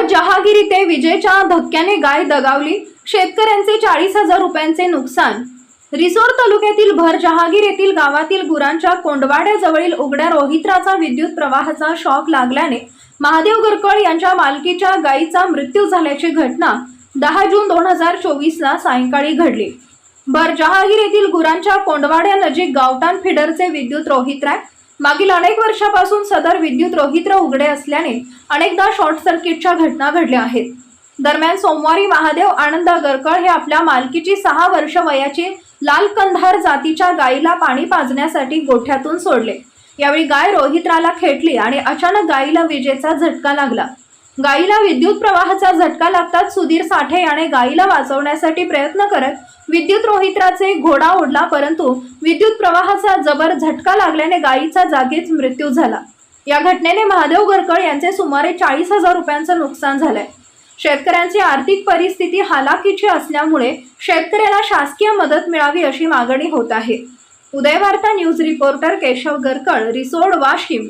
जहागीर इथे विजेच्या धक्क्याने गाय दगावली. शेतकऱ्यांचे चाळीस हजार रुपयांचे नुकसान. रिसोड तालुक्यातील भर जहागीर येथील गावातील गुरांच्या कोंडवाड्याजवळील उघड्या रोहित्राचा विद्युत प्रवाहाचा शॉक लागल्याने महादेव गरकळ यांच्या मालकीच्या गायीचा मृत्यू झाल्याची घटना दहा जून दोन हजार चोवीसला सायंकाळी घडली. भर जहागीर येथील गुरांच्या कोंडवाड्यानजीक गावटान फिडरचे विद्युत रोहित्राय मागील अनेक वर्षापासून सदर विद्युत रोहित्र उघडे असल्याने अनेकदा शॉर्ट सर्किटच्या घटना घडल्या आहेत. दरम्यान सोमवारी महादेव आनंद गरकळ हे आपल्या मालकीची सहा वर्ष वयाची लाल कंधार जातीच्या गायीला पाणी पाजण्यासाठी गोठ्यातून सोडले. यावेळी गाय रोहित्राला खेटली आणि अचानक गायीला विजेचा झटका लागला. गायीला विद्युत प्रवाहाचा झटका लागताच सुधीर साठे याने गायीला वाचवण्यासाठी प्रयत्न करत विद्युत रोहित्राचे घोडा ओढला परंतु विद्युत प्रवाहाचा जबर झटका लागल्याने गायीचा जागीच मृत्यू झाला. या घटनेने महादेव गरकळ यांचे सुमारे चाळीस हजार रुपयांचं नुकसान झालंय. शेतकऱ्यांची आर्थिक परिस्थिती हालाकीची असल्यामुळे शेतकऱ्याला शासकीय मदत मिळावी अशी मागणी होत आहे. Uday Varta news reporter Keshav Garkal Risod Washim.